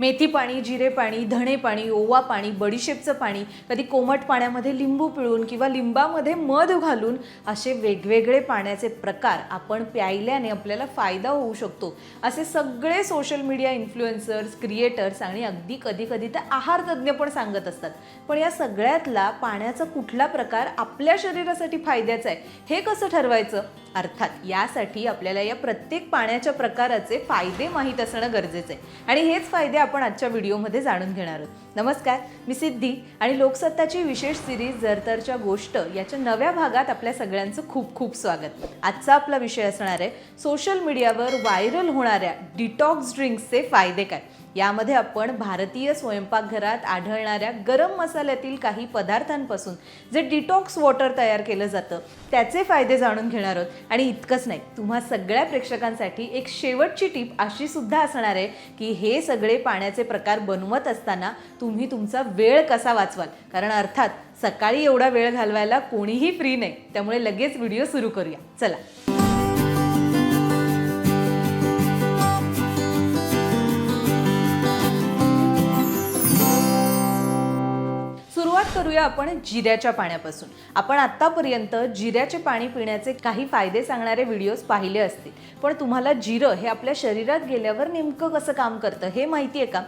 मेथी पाणी जिरे पाणी धणे पाणी ओवा पाणी बडीशेपचं पाणी कधी कोमट पाण्यामध्ये लिंबू पिळून किंवा लिंबामध्ये मध घालून असे वेगवेगळे पाण्याचे प्रकार आपण प्यायल्याने आपल्याला फायदा होऊ शकतो. असे सगळे सोशल मीडिया इन्फ्लुएन्सर्स क्रिएटर्स आणि अगदी कधी कधी तर आहार तज्ज्ञ पण सांगत असतात. पण या सगळ्यातला पाण्याचा कुठला प्रकार आपल्या शरीरासाठी फायद्याचा आहे हे कसं ठरवायचं? अर्थात यासाठी आपल्याला या प्रत्येक पाण्याच्या प्रकाराचे फायदे माहीत असणं गरजेचं आहे आणि हेच फायदे आपण आजच्या व्हिडिओमध्ये जाणून घेणार आहोत. नमस्कार मी सिद्धी आणि लोकसत्ताची विशेष सिरीज जरतरच्या गोष्ट याच्या नव्या भागात आपल्या सगळ्यांचं खूप खूप स्वागत. आजचा आपला विषय असणार आहे सोशल मीडियावर व्हायरल होणाऱ्या डिटॉक्स ड्रिंक्सचे फायदे काय? यामध्ये आपण भारतीय स्वयंपाकघरात आढळणाऱ्या गरम मसाल्यातील काही पदार्थांपासून जे डिटॉक्स वॉटर तयार केलं जातं त्याचे फायदे जाणून घेणार आहोत. आणि इतकंच नाही तुम्हा सगळ्या प्रेक्षकांसाठी एक शेवटची टीप अशी सुद्धा असणार आहे की हे सगळे पाण्याचे प्रकार बनवत असताना तुम्ही तुमचा वेळ कसा वाचवाल? कारण अर्थात सकाळी एवढा वेळ घालवायला कोणीही फ्री नाही त्यामुळे लगेच व्हिडिओ सुरू करूया. चला. सुरुवात आपण जिऱ्याच्या पाण्यापासून. आपण आत्तापर्यंत जिऱ्याचे पाणी पिण्याचे काही फायदे सांगणारे व्हिडिओज पाहिले असतील. पण तुम्हाला जिरं हे आपल्या शरीरात गेल्यावर नेमकं कसं काम करतं हे माहिती आहे का?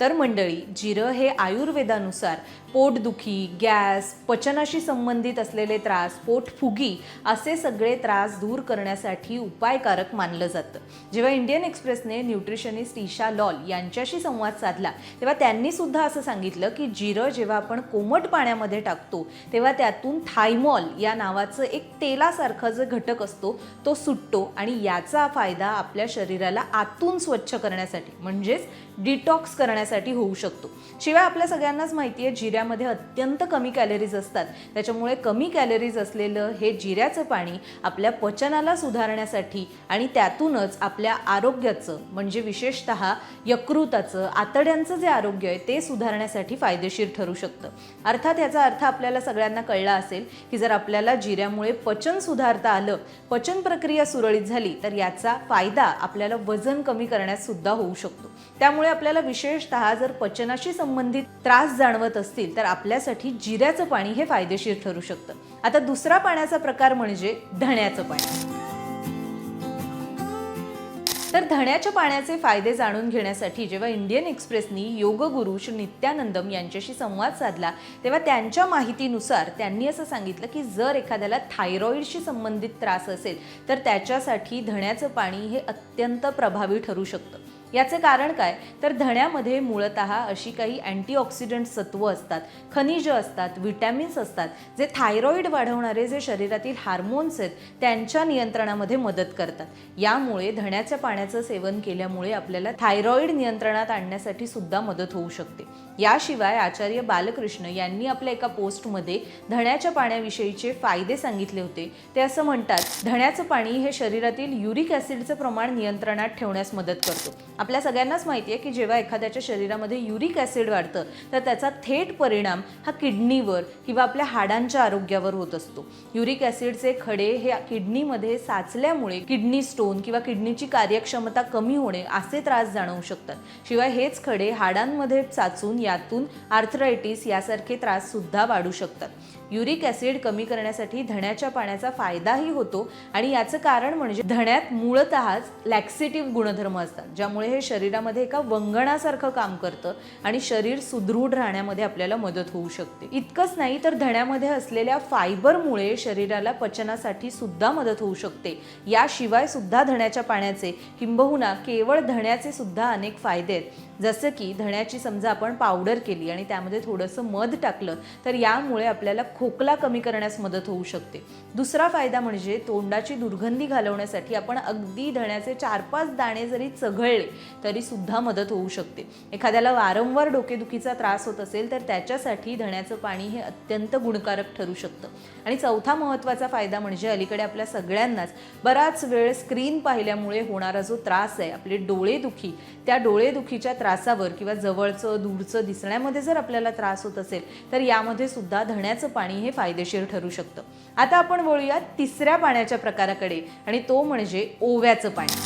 तर मंडळी जिरं हे आयुर्वेदानुसार पोटदुखी गॅस पचनाशी संबंधित असलेले त्रास पोटफुगी असे सगळे त्रास दूर करण्यासाठी उपायकारक मानलं जातं. जेव्हा इंडियन एक्सप्रेसने न्यूट्रिशनिस्ट ईशा लॉल यांच्याशी संवाद साधला तेव्हा त्यांनी सुद्धा असं सांगितलं की जिरं जेव्हा आपण कोमट पाण्यामध्ये टाकतो तेव्हा त्यातून थायमॉल या नावाचं एक तेलासारखा जो घटक असतो तो सुटतो आणि याचा फायदा आपल्या शरीराला आतून स्वच्छ करण्यासाठी म्हणजेच डिटॉक्स करण्यासाठी होऊ शकतो. शिवाय आपल्या सगळ्यांनाच माहिती आहे जिऱ्यामध्ये अत्यंत कमी कॅलरीज असतात. त्याच्यामुळे कमी कॅलरीज असलेलं हे जिऱ्याचं पाणी आपल्या पचनाला सुधारण्यासाठी आणि त्यातूनच आपल्या आरोग्याचं म्हणजे विशेषतः यकृताचं आतड्यांचं जे आरोग्य आहे ते सुधारण्यासाठी फायदेशीर ठरू शकतं. अर्थात याचा अर्थ आपल्याला सगळ्यांना कळला असेल की जर आपल्याला जिऱ्यामुळे पचन सुधारता आलं पचन प्रक्रिया सुरळीत झाली तर याचा फायदा आपल्याला वजन कमी करण्यास सुद्धा होऊ शकतो. त्यामुळे आपल्याला विशेषत जर पचनाशी संबंधित त्रास जाणवत असतील तर आपल्यासाठी जिऱ्याचं पाणी हे फायदेशीर ठरू शकतं. आता दुसरा पाण्याचा प्रकार म्हणजे धण्याचं पाणी. तर धण्याच्या पाण्याचे फायदे जाणून घेण्यासाठी जेव्हा इंडियन एक्सप्रेसनी योगगुरू श्री नित्यानंदम यांच्याशी संवाद साधला तेव्हा त्यांच्या माहितीनुसार त्यांनी असं सांगितलं की जर एखाद्याला थायरॉईडशी संबंधित त्रास असेल तर त्याच्यासाठी धण्याचं पाणी हे अत्यंत प्रभावी ठरू शकतं. याचे कारण काय? तर धण्यामध्ये मूळत अशी काही अँटीऑक्सिडंट सत्व असतात खनिज असतात विटॅमिन्स असतात जे थायरॉईड वाढवणारे जे शरीरातील हार्मोन्स आहेत त्यांच्या नियंत्रणामध्ये मदत करतात. यामुळे धण्याच्या पाण्याचं सेवन केल्यामुळे आपल्याला थायरॉईड नियंत्रणात आणण्यासाठी सुद्धा मदत होऊ शकते. याशिवाय आचार्य बालकृष्ण यांनी आपल्या एका पोस्टमध्ये धण्याच्या पाण्याविषयीचे फायदे सांगितले होते. ते असं म्हणतात धण्याचं पाणी हे शरीरातील युरिक ॲसिडचं प्रमाण नियंत्रणात ठेवण्यास मदत करतो. आपल्या सगळ्यांनाच माहिती आहे की जेव्हा एखाद्याच्या शरीरामध्ये युरिक ॲसिड वाढतं तर त्याचा थेट परिणाम हा किडनीवर किंवा आपल्या हाडांच्या आरोग्यावर होत असतो. युरिक ॲसिडचे खडे हे किडनीमध्ये साचल्यामुळे किडनी स्टोन किंवा किडनीची कार्यक्षमता कमी होणे असे त्रास जाणवू शकतात. शिवाय हेच खडे हाडांमध्ये साचून यातून आर्थरायटिस यासारखे त्रास सुद्धा वाढू शकतात. युरिक ॲसिड कमी करण्यासाठी धण्याच्या पाण्याचा फायदाही होतो आणि याचं कारण म्हणजे धण्यात मूळतःच लॅक्सेटिव्ह गुणधर्म असतात ज्यामुळे हे शरीरामध्ये एका वंगणासारखं काम करतं आणि शरीर सुदृढ राहण्यामध्ये आपल्याला मदत होऊ शकते. इतकंच नाही तर धण्यामध्ये असलेल्या फायबरमुळे शरीराला पचनासाठी सुद्धा मदत होऊ शकते. याशिवाय सुद्धा धण्याच्या पाण्याचे किंबहुना केवळ धण्याचे सुद्धा अनेक फायदे आहेत. जसं की धण्याची समजा आपण पावडर केली आणि त्यामध्ये थोडंसं मध टाकलं तर यामुळे आपल्याला खूप खोकला कमी करण्यास मदत होऊ शकते. दुसरा फायदा म्हणजे तोंडाची दुर्गंधी घालवण्यासाठी आपण अगदी धण्याचे चार पाच दाणे जरी चघळले तरी सुद्धा मदत होऊ शकते. एखाद्याला वारंवार डोकेदुखीचा त्रास होत असेल तर त्याच्यासाठी धण्याचं पाणी हे अत्यंत गुणकारक ठरू शकतं. आणि चौथा महत्त्वाचा फायदा म्हणजे अलीकडे आपल्या सगळ्यांनाच बराच वेळ स्क्रीन पाहिल्यामुळे होणारा जो त्रास आहे आपले डोळेदुखी त्या डोळेदुखीच्या त्रासावर किंवा जवळचं दूरचं दिसण्यामध्ये जर आपल्याला त्रास होत असेल तर यामध्ये सुद्धा धण्याचं पाणी पाणी हे फायदेशीर ठरू शकतं. आता आपण वळूया तिसऱ्या पाण्याच्या प्रकाराकडे आणि तो म्हणजे ओव्याचं पाणी.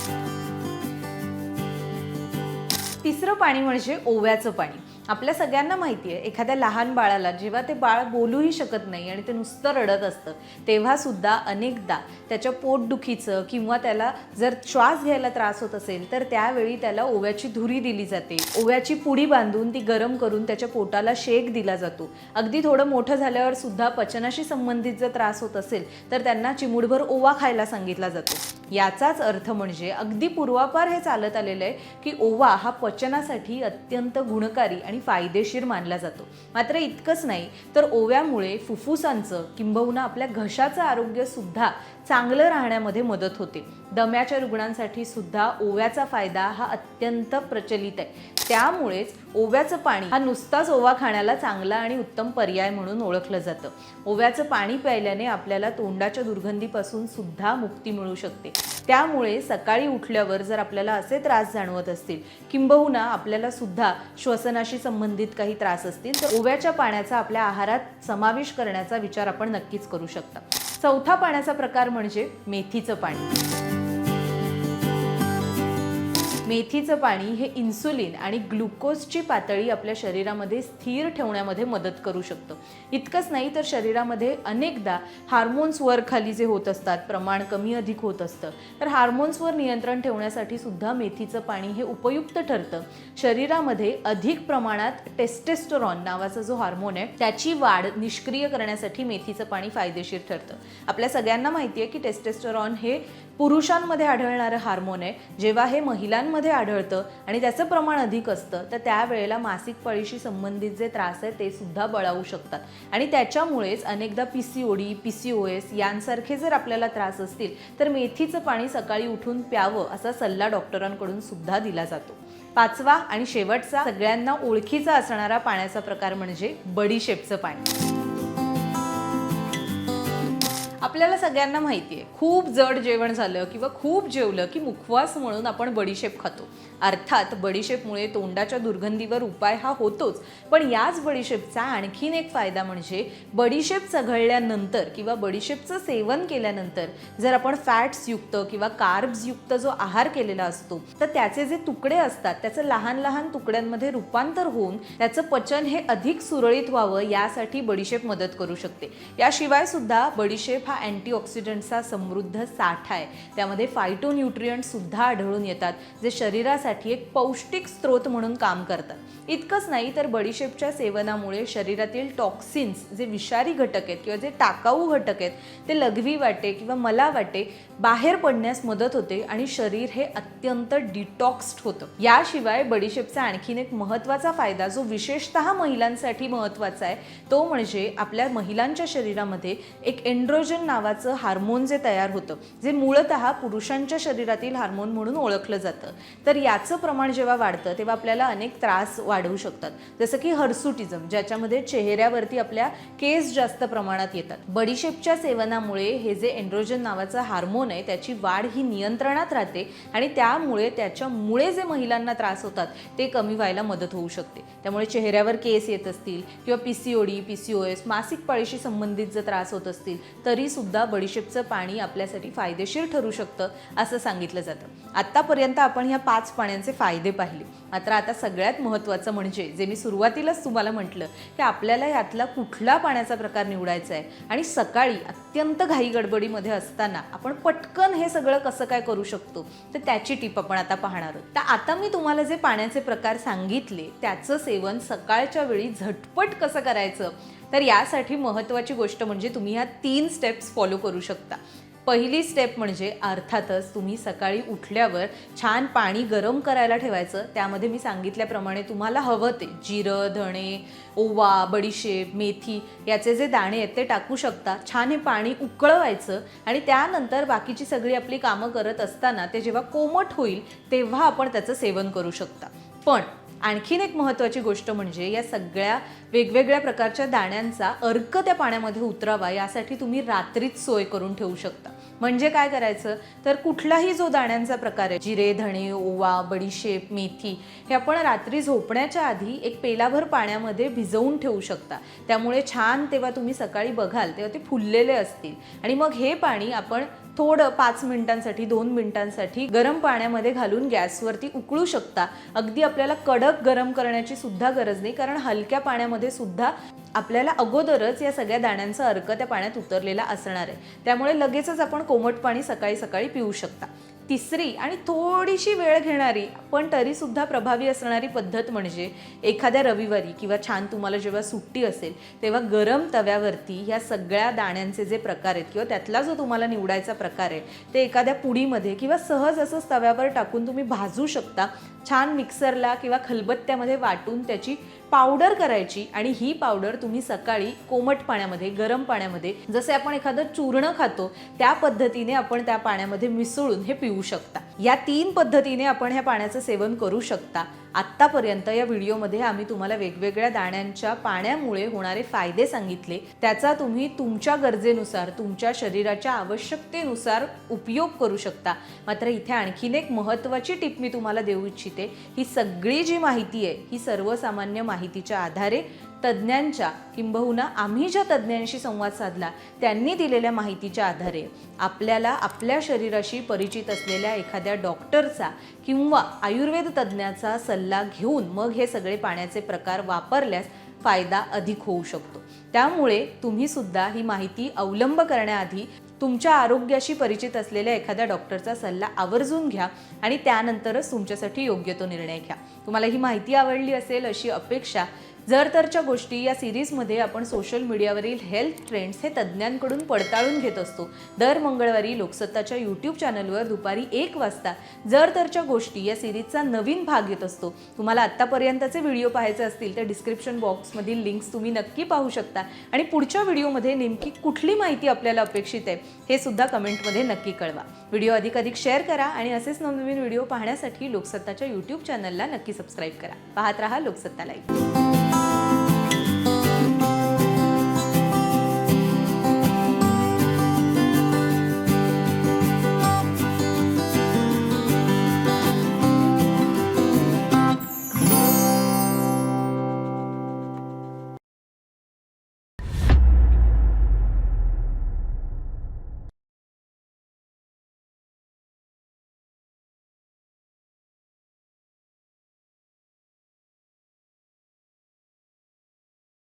तिसरं पाणी म्हणजे ओव्याचं पाणी. आपल्या सगळ्यांना माहिती आहे एखाद्या लहान बाळाला जेव्हा ते बाळ बोलूही शकत नाही आणि ते नुसतं रडत असतं तेव्हासुद्धा अनेकदा त्याच्या पोटदुखीचं किंवा त्याला जर श्वास घ्यायला त्रास होत असेल तर त्यावेळी त्याला ओव्याची धुरी दिली जाते. ओव्याची पुडी बांधून ती गरम करून त्याच्या पोटाला शेक दिला जातो. अगदी थोडं मोठं झाल्यावर सुद्धा पचनाशी संबंधित जर त्रास होत असेल तर त्यांना चिमुडभर ओवा खायला सांगितला जातो. याचाच अर्थ म्हणजे अगदी पूर्वापार हे चालत आलेलं आहे की ओवा हा पचनासाठी अत्यंत गुणकारी आणि फायदेशीर मानला जातो. मात्र इतकंच नाही तर ओव्यामुळे फुफ्फुसांचं किंबहुना आपल्या घशाचं आरोग्य सुद्धा चांगलं राहण्यामध्ये मदत होते. दम्याच्या रुग्णांसाठी सुद्धा ओव्याचा फायदा हा अत्यंत प्रचलित आहे. त्यामुळेच ओव्याचं पाणी हा नुसताच ओवा खाण्याला चांगला आणि उत्तम पर्याय म्हणून ओळखलं जातं. ओव्याचं पाणी प्यायल्याने आपल्याला तोंडाच्या दुर्गंधीपासून सुद्धा मुक्ती मिळू शकते. त्यामुळे सकाळी उठल्यावर जर आपल्याला असे त्रास जाणवत असतील किंबहुना आपल्याला सुद्धा श्वसनाशी संबंधित काही त्रास असतील तर ओव्याच्या पाण्याचा आपल्या आहारात समावेश करण्याचा विचार आपण नक्कीच करू शकता. चौथा पाण्याचा प्रकार म्हणजे मेथीचं पाणी. मेथीचं पाणी हे इन्सुलिन आणि ग्लुकोजची पातळी आपल्या शरीरामध्ये स्थिर ठेवण्यामध्ये मदत करू शकतं. इतकंच नाही तर शरीरामध्ये अनेकदा हार्मोन्स वर खाली जे होत असतात प्रमाण कमी अधिक होत असतं. तर हार्मोन्सवर नियंत्रण ठेवण्यासाठी सुद्धा मेथीचं पाणी हे उपयुक्त ठरतं. शरीरामध्ये अधिक प्रमाणात टेस्टेस्टोरॉन नावाचा जो हार्मोन आहे त्याची वाढ निष्क्रिय करण्यासाठी मेथीचं पाणी फायदेशीर ठरतं. आपल्या सगळ्यांना माहिती आहे की टेस्टेस्टोरॉन हे पुरुषांमध्ये आढळणारं हार्मोन आहे. जेव्हा हे महिलांमध्ये आढळतं आणि त्याचं प्रमाण अधिक असतं तर त्यावेळेला मासिक पाळीशी संबंधित जे त्रास आहे ते सुद्धा बळावू शकतात. आणि त्याच्यामुळेच अनेकदा P C O D P C O S यांसारखे जर आपल्याला त्रास असतील तर मेथीचं पाणी सकाळी उठून प्यावं असा सल्ला डॉक्टरांकडून सुद्धा दिला जातो. पाचवा आणि शेवटचा सगळ्यांना ओळखीचा असणारा पाण्याचा प्रकार म्हणजे बडीशेपचं पाणी. आपल्याला सगळ्यांना माहिती आहे खूप जड जेवण झालं किंवा खूप जेवलं की मुखवास म्हणून आपण बडीशेप खातो. अर्थात बडीशेपमुळे तोंडाच्या दुर्गंधीवर उपाय हा होतोच. पण याच बडीशेपचा आणखीन एक फायदा म्हणजे बडीशेप चघळल्यानंतर किंवा बडीशेपचं सेवन केल्यानंतर जर आपण फॅट्सयुक्त किंवा कार्ब्सयुक्त जो आहार केलेला असतो तर त्याचे जे तुकडे असतात त्याचं लहान लहान तुकड्यांमध्ये रूपांतर होऊन त्याचं पचन हे अधिक सुरळीत व्हावं यासाठी बडीशेप मदत करू शकते. याशिवाय सुद्धा बडीशेप हा अँटीऑक्सिडंटचा समृद्ध साठा आहे. त्यामध्ये फायटो सुद्धा आढळून येतात जे शरीरासाठी एक पौष्टिक स्रोत म्हणून काम करतात. इतकंच नाही तर बडीशेपच्या सेवनामुळे शरीरातील टॉक्सिन्स जे विषारी घटक आहेत किंवा जे टाकाऊ घटक आहेत ते लघवी वाटे किंवा मला वाटे बाहेर पडण्यास मदत होते आणि शरीर हे अत्यंत डिटॉक्स्ड होतं. याशिवाय बडीशेपचा आणखीन एक महत्त्वाचा फायदा जो विशेषतः महिलांसाठी महत्त्वाचा आहे तो म्हणजे आपल्या महिलांच्या शरीरामध्ये एक एन्ड्रोजन नावाचं हार्मोन जे तयार होतं जे मूळत पुरुषांच्या शरीरातील हार्मोन म्हणून ओळखलं जातं. तर याचं प्रमाण जेव्हा वाढतं तेव्हा आपल्याला अनेक त्रास वाढवू शकतात. जसं की हर्सुटिझम ज्याच्यामध्ये चेहऱ्यावरती आपल्या केस जास्त प्रमाणात येतात. बडीशेपच्या सेवनामुळे हे जे एन्ड्रोजन नावाचं हार्मोन आहे त्याची वाढ ही नियंत्रणात राहते आणि त्यामुळे त्याच्यामुळे जे महिलांना त्रास होतात ते कमी व्हायला मदत होऊ शकते. त्यामुळे चेहऱ्यावर केस येत असतील किंवा P C O D P C O S मासिक पाळीशी संबंधित जर त्रास होत असतील तरी सुद्धा बडीशेपचं पाणी आपल्यासाठी फायदेशीर ठरू शकतं असं सांगितलं जातं. आत्तापर्यंत आपण ह्या पाच पाण्यांचे फायदे पाहिले. मात्र आता सगळ्यात महत्त्वाचं म्हणजे जे मी सुरुवातीलाच तुम्हाला म्हटलं की आपल्याला यातला कुठला पाण्याचा प्रकार निवडायचा आहे आणि सकाळी अत्यंत घाई गडबडीमध्ये असताना आपण पटकन हे सगळं कसं काय करू शकतो तर त्याची टीप आपण आता पाहणार आहोत. तर आता मी तुम्हाला जे पाण्याचे प्रकार सांगितले त्याचं सेवन सकाळच्या वेळी झटपट कसं करायचं तर यासाठी महत्त्वाची गोष्ट म्हणजे तुम्ही ह्या तीन स्टेप्स फॉलो करू शकता. पहिली स्टेप म्हणजे अर्थातच तुम्ही सकाळी उठल्यावर छान पाणी गरम करायला ठेवायचं. त्यामध्ये मी सांगितल्याप्रमाणे तुम्हाला हवं ते जिरं धणे ओवा बडीशेप मेथी याचे जे दाणे आहेत ते टाकू शकता. छान हे पाणी उकळवायचं आणि त्यानंतर बाकीची सगळी आपली कामं करत असताना ते जेव्हा कोमट होईल तेव्हा आपण त्याचं सेवन करू शकता. पण आणखीन एक महत्त्वाची गोष्ट म्हणजे या सगळ्या वेगवेगळ्या प्रकारच्या दाण्यांचा अर्क त्या पाण्यामध्ये उतरावा यासाठी तुम्ही रात्रीच सोय करून ठेवू शकता. म्हणजे काय करायचं? तर कुठलाही जो दाण्यांचा प्रकार आहे जिरे धणे ओवा बडीशेप मेथी हे आपण रात्री झोपण्याच्या आधी एक पेलाभर पाण्यामध्ये भिजवून ठेवू शकता. त्यामुळे छान तेव्हा तुम्ही सकाळी बघाल तेव्हा ते फुललेले असतील. आणि मग हे पाणी आपण थोडं पाच मिनिटांसाठी दोन मिनिटांसाठी गरम पाण्यामध्ये घालून गॅसवरती उकळू शकता. अगदी आपल्याला कडक गरम करण्याची सुद्धा गरज नाही कारण हलक्या पाण्यामध्ये सुद्धा आपल्याला अगोदरच या सगळ्या दाण्यांचा अर्क त्या पाण्यात उतरलेला असणार आहे. त्यामुळे लगेचच आपण कोमट पाणी सकाळी सकाळी पिऊ शकता. तिसरी आणि थोडीशी वेळ घेणारी पण तरीसुद्धा प्रभावी असणारी पद्धत म्हणजे एखाद्या रविवारी किंवा छान तुम्हाला जेव्हा सुट्टी असेल तेव्हा गरम तव्यावरती ह्या सगळ्या दाण्यांचे जे प्रकार आहेत किंवा त्यातला जो तुम्हाला निवडायचा प्रकार आहे ते एखाद्या पुडीमध्ये किंवा सहज असंच तव्यावर टाकून तुम्ही भाजू शकता. छान मिक्सरला किंवा खलबत्त्यामध्ये वाटून त्याची पावडर करायची आणि ही पावडर तुम्ही सकाळी कोमट पाण्यामध्ये गरम पाण्यामध्ये जसे आपण एखादं चूर्ण खातो त्या पद्धतीने आपण त्या पाण्यामध्ये मिसळून हे पिऊ शकता. या तीन पद्धतीने आपण ह्या पाण्याचं सेवन करू शकता. आत्तापर्यंत या व्हिडिओमध्ये आम्ही तुम्हाला वेगवेगळ्या दाण्यांच्या पाण्यामुळे होणारे फायदे सांगितले. त्याचा तुम्ही तुमच्या गरजेनुसार तुमच्या शरीराच्या आवश्यकतेनुसार उपयोग करू शकता. मात्र इथे आणखीन एक महत्त्वाची टिप मी तुम्हाला देऊ इच्छिते. ही सगळी जी माहिती आहे ही सर्वसामान्य माहितीच्या आधारे तज्ज्ञांच्या किंबहुना आम्ही ज्या तज्ज्ञांशी संवाद साधला त्यांनी दिलेल्या माहितीच्या आधारे आपल्याला आपल्या शरीराशी परिचित असलेल्या एखाद्या डॉक्टरचा किंवा आयुर्वेद तज्ज्ञाचा सल्ला घेऊन मग हे सगळे पाण्याचे प्रकार वापरल्यास फायदा अधिक होऊ शकतो. त्यामुळे तुम्ही सुद्धा ही माहिती अवलंब करण्याआधी तुमच्या आरोग्याशी परिचित असलेल्या एखाद्या डॉक्टरचा सल्ला आवर्जून घ्या आणि त्यानंतरच तुमच्यासाठी योग्य तो निर्णय घ्या. तुम्हाला ही माहिती आवडली असेल अशी अपेक्षा जर तरच्या गोष्टी या सिरीजमध्ये आपण सोशल मीडियावरील हेल्थ ट्रेंड्स हे तज्ज्ञांकडून पडताळून घेत असतो. दर मंगळवारी लोकसत्ताच्या यूट्यूब चॅनलवर दुपारी एक वाजता जर तरच्या गोष्टी या सिरीजचा नवीन भाग येत असतो. तुम्हाला आत्तापर्यंतचे व्हिडिओ पाहायचे असतील तर डिस्क्रिप्शन बॉक्समधील लिंक्स तुम्ही नक्की पाहू शकता. आणि पुढच्या व्हिडिओमध्ये नेमकी कुठली माहिती आपल्याला अपेक्षित आहे हे सुद्धा कमेंटमध्ये नक्की कळवा. व्हिडिओ अधिकाधिक शेअर करा आणि असेच नवनवीन व्हिडिओ पाहण्यासाठी लोकसत्ताच्या यूट्यूब चॅनलला नक्की सबस्क्राईब करा. पाहत रहा लोकसत्ता लाईव्ह